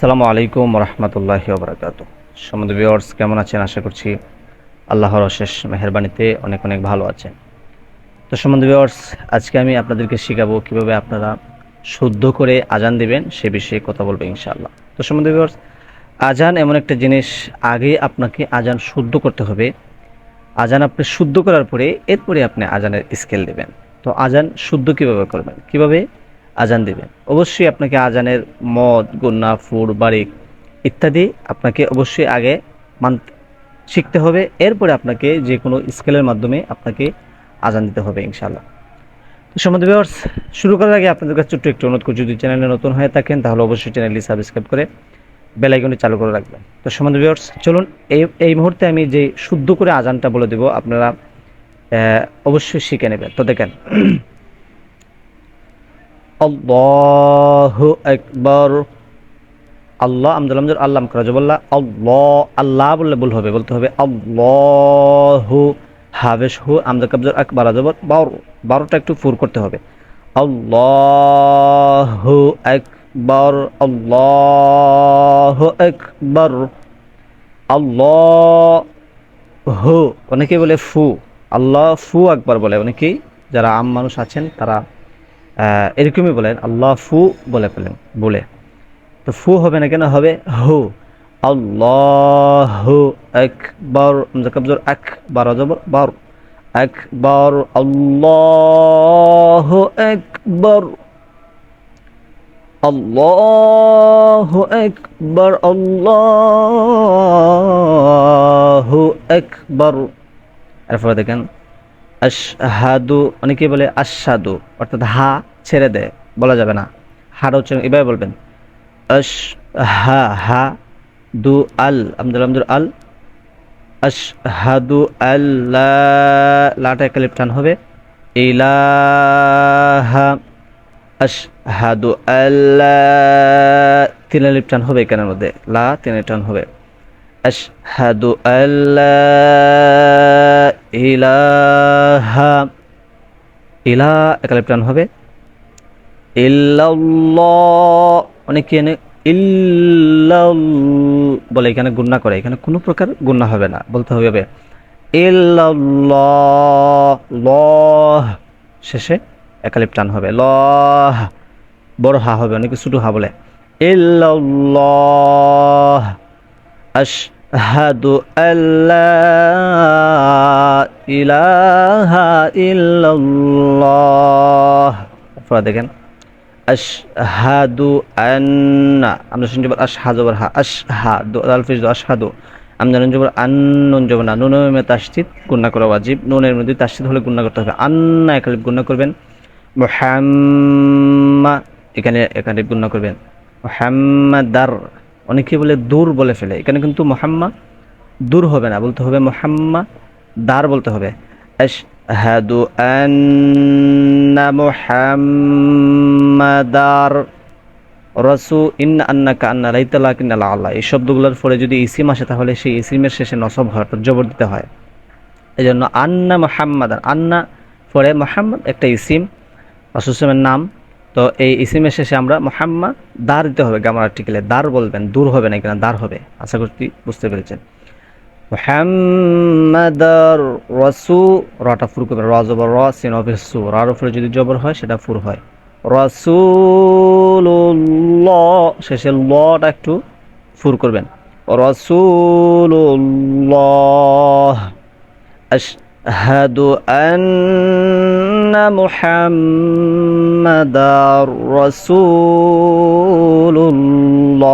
আসসালামু আলাইকুম রহমতুল্লাহ বরাকাত সমুদ্র ভিওর্স কেমন আছেন? আশা করছি আল্লাহর অশেষ মেহরবানিতে অনেক অনেক ভালো আছেন। তো সমুদ্র ভিওর্স আজকে আমি আপনাদেরকে শেখাবো কীভাবে আপনারা শুদ্ধ করে আজান দিবেন সে বিষয়ে কথা বলব ইনশাআল্লাহ। তো সমুদ্র ভিওর্স আজান এমন একটা জিনিস, আগে আপনাকে আজান শুদ্ধ করতে হবে। আজান আপনি শুদ্ধ করার পরে, এরপরে আপনি আজানের স্কেল দেবেন। তো আজান শুদ্ধ কীভাবে করবেন? কীভাবে? আজান দিবেন। অবশ্যই আপনাকে আজানের মদ, গুন্না ফুর বারিক ইত্যাদি আপনাকে অবশ্যই আগে মান, শিখতে হবে। এরপরে আপনাকে যে কোনো স্কেলের মাধ্যমে আপনাকে আজান দিতে হবে ইনশাআল্লাহ। তো সম্বন্ধে শুরু করার আগে আপনাদের কাছে ছোট্ট একটু অনুরোধ করি, যদি চ্যানেলে নতুন হয়ে থাকেন, তাহলে অবশ্যই চ্যানেলটি সাবস্ক্রাইব করে বেল আইকনটি চালু করে রাখবেন। তো সম্বন্ধে ভিউয়ার্স চলুন এই এই মুহূর্তে আমি যে শুদ্ধ করে আজানটা বলে দেব, আপনারা অবশ্যই শিখে নেবেন। তো দেখেন আল্লাহু আকবার। আল্লাহ আমদুল আমদুল আল্লাহ করা। জবল্লা আল্লাহ আল্লাহ বললে ভুল হবে, বলতে হবে আল্লাহু হাবেশ হু আমদুল কাবজুর আকবার। জবর বারো, বারোটা একটু ফুর করতে হবে। আল্লাহু আকবার আল্লাহু আকবার। আল্লাহ অনেকে বলে ফু, আল্লাহ ফু আকবার বলে। অনেকেই যারা আম মানুষ আছেন, তারা এরকমই বলেন, আল্লাহ ফু বলে ফেলেন, বলে। তো ফু হবে না কেন? হবে হু। আল্লাহ আকবর কবজর আকবার জবর বার আকবর, আল্লাহ আকবর। আল্লাহ আকবর আল্লাহ আকবর। এরপরে দেখেন, আশহাদু অনেকে বলে আশাদু অর্থাৎ হা। ছেড়ে দেয় বলা যাবে না। হার উচ্চারণ এভাবে বলবেন। আশ হা হা দু আল আমদুল আমদুল আল। আশহাদু আল্লাহ লাটা একালিপ টান হবে। ইলাহা, আশহাদু আল্লাহ তিন আলিপ টান হবে এখানের মধ্যে। লা তিন আলিপ টান হবে। আশহাদু আল্লাহ ইলাহা, ইলা একালিপ টান হবে। অনেকে এনে? ইল্লাল বলে, এখানে গুন্না করে। এখানে কোনো প্রকার গুন্না হবে না, বলতে হবে ইল্লাল্লাহ। লহ। শেষে একালিপ টান হবে। লহ। বড় হা হবে, অনেকে ছোট হা বলে। ইল্লাল্লাহ। আশহাদু আল্লা দেখেন। আশহাদু আন্না, আমরা পারি আশহাদু হা, আশহাদু আলফিজ আশহাদু। আমরা জানেন জবর আন্নুন জবর না, নুনের মধ্যে তাসদিদ গুণনা করা ওয়াজিব, নুনের মধ্যে তাসদিদ হলে গুণনা করতে হবে। আন্না একালিপ গুণনা করবেন। মুহাম্মা এখানে একালিপ গুণনা করবেন। মুহাম্মাদার, অনেকে বলে দূর বলে ফেলে। এখানে কিন্তু মোহাম্মা দূর হবে না, বলতে হবে মোহাম্মা দার বলতে হবে। আশহাদু আন্না মুহাম্মাদার রসু ইন্না আন্না কান্না লাইতালা কিন্না আল্লাহ এই শব্দগুলোর পরে যদি ইসিম আসে তাহলে সেই ইসিমের শেষে নসব হয়, অর্থাৎ জবর দিতে হয়। এই জন্য আন্না মোহাম্মদার, আন্না পরে মোহাম্মদ একটা ইসিম রসুসমের নাম। তো এই ইসিমের শেষে আমরা মোহাম্মদ দার দিতে হবে, গ্রামার আর্টিকেলে। দার বলবেন, দূর হবে না এখানে দার হবে? আশা করছি বুঝতে পেরেছেন। হাম্মাদার রসু রটা ফুর করবে র জবর র সিন অফে সু রার উপরে যদি জবর হয়, সেটা ফুর হয়। রসুল ল শেষে লটা একটু ফুর করবেন। রসুল্লাহ আশহাদু আন্না মুহাম্মাদার ল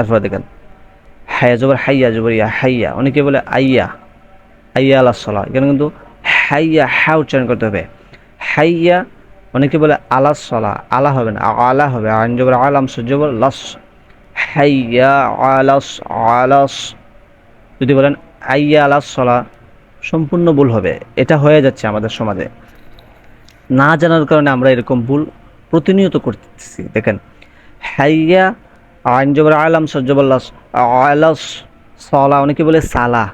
এরপর দেখেন। হাইয়া জবর হাইয়া জবর ইয়া হাইয়া। অনেকে বলে আইয়া আইয়া আল্লাহ সলা। এখানে কিন্তু হাইয়া হা উচ্চারণ করতে হবে। হাইয়া, অনেকে বলে আলা সলা, আলা হবে না, আলা হবে। আইন জবর আলাম সজ্জবর লস। হাইয়া, আলাস আলাস। যদি বলেন আইয়া আলা সলা, সম্পূর্ণ ভুল হবে। এটা হয়ে যাচ্ছে আমাদের সমাজে। না জানার কারণে আমরা এরকম ভুল প্রতিনিয়ত করতেছি। দেখেন, হাইয়া আইন জবর আলাম সজ্জবল্লাস আলাস সলা, অনেকে বলে সালা।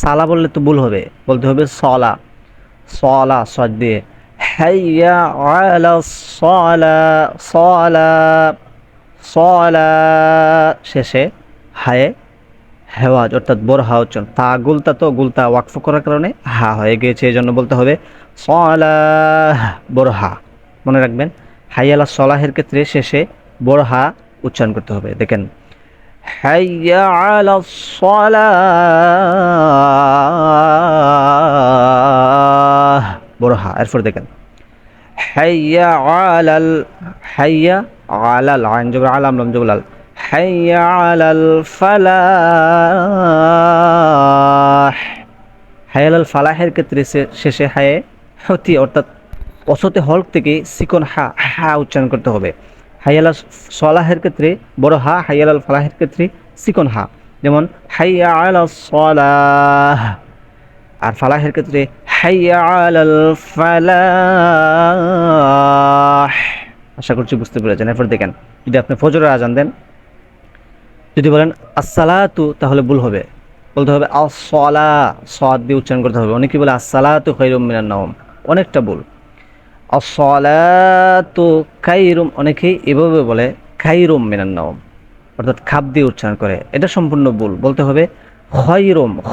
সালা বললে তো ভুল হবে, বলতে হবে সলা। সলা, সজ দিয়ে, হাইয়া আলা সলা সলা সলা। শেষে হায়ে হেওয়াজ অর্থাৎ বোর হা উচ্চারণ তা গুলতা তো গুলতা ওয়াকফ করার কারণে হা হয়ে গিয়েছে, এই জন্য বলতে হবে সলাহ বোর হা। মনে রাখবেন হাইয়ালা সলাহের ক্ষেত্রে শেষে বোর হা উচ্চারণ করতে হবে। দেখেন বোর হা, এরপর দেখেন আলাল ফালাহের ক্ষেত্রে শেষে হায়ে হতি, অর্থাৎ অসতে হল থেকে সিকন হা হা উচ্চারণ করতে হবে। হাইয়ালাল সলাহের ক্ষেত্রে, বড় হা, হাইয়ালাল ফালাহের ক্ষেত্রে সিকন হা। যেমন হাইয়া আলা সলাহ। আর ফালাহের ক্ষেত্রে হাইয়া ফালাহ। আশা করছি বুঝতে পেরেছেন। এরপর দেখেন, যদি আপনি ফজরের আজান দেন, যদি বলেন, আসসালাতু তাহলে ভুল হবে। বলতে হবে আসলা সাদ দিয়ে উচ্চারণ করতে হবে। অনেকে বলে, আসসালাতু খৈরুম মিনান নাওম অনেকটা ভুল। আসলাতু খাইরুম, অনেকেই এভাবে বলে খাইরুম মিনান নাওম, অর্থাৎ খাপ দিয়ে উচ্চারণ করে। এটা সম্পূর্ণ ভুল। বলতে হবে খৈরুম খ।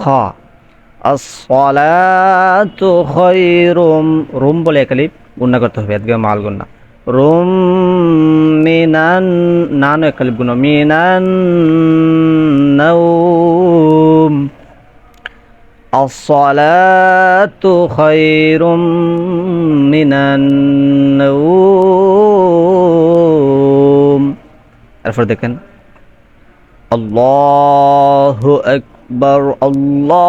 আসলাতু খৈরুম রুম বলে একালি গুণনা করতে হবে একদম মাল গুণনা রুম মিনান নানো একালিপ গুণ, মিনান নাউম الصلاة خير من النوم এরপর দেখেন আল্লাহ আকবর আল্লাহ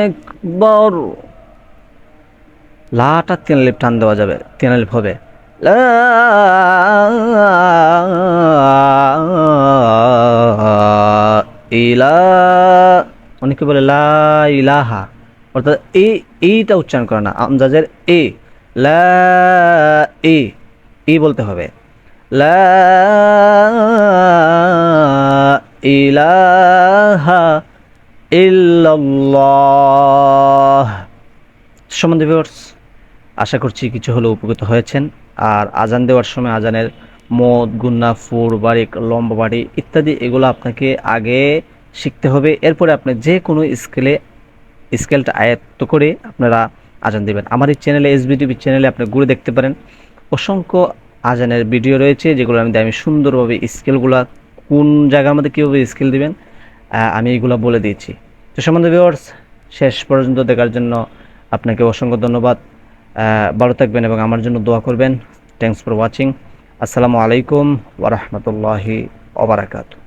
আকবর লাটা তিন লিপ টান দেওয়া যাবে তিন লিপ হবে লা ইলা অনেকে বলে লা অর্থাৎ এ, এইটা উচ্চারণ করে না আমজাজের এ, লা এ বলতে হবে। লা ইল্লাল্লাহ। সম্বন্ধে ভিউয়ার্স আশা করছি কিছু হলেও উপকৃত হয়েছেন। আর আজান দেওয়ার সময় আজানের মদ, গুন্না ফুর বারিক লম্বা বাড়ি ইত্যাদি, এগুলো আপনাকে আগে শিখতে হবে। এরপরে আপনি যে কোনো স্কেলে, স্কেলটা আয়ত্ত করে আপনারা আজান দেবেন। আমার এই চ্যানেলে এসবি টিভি চ্যানেলে আপনি ঘুরে দেখতে পারেন। অসংখ্য আজানের ভিডিও রয়েছে যেগুলো আমি আমি সুন্দরভাবে স্কেলগুলা কোন জায়গার মধ্যে কীভাবে স্কেল দিবেন আমি এগুলো বলে দিয়েছি। তো সম্বন্ধে ভিউয়ার্স শেষ পর্যন্ত দেখার জন্য আপনাকে অসংখ্য ধন্যবাদ। ভালো থাকবেন এবং আমার জন্য দোয়া করবেন। থ্যাংকস ফর ওয়াচিং আসসালামু আলাইকুম ওরহমতুল্লাহি ওবরাকাতু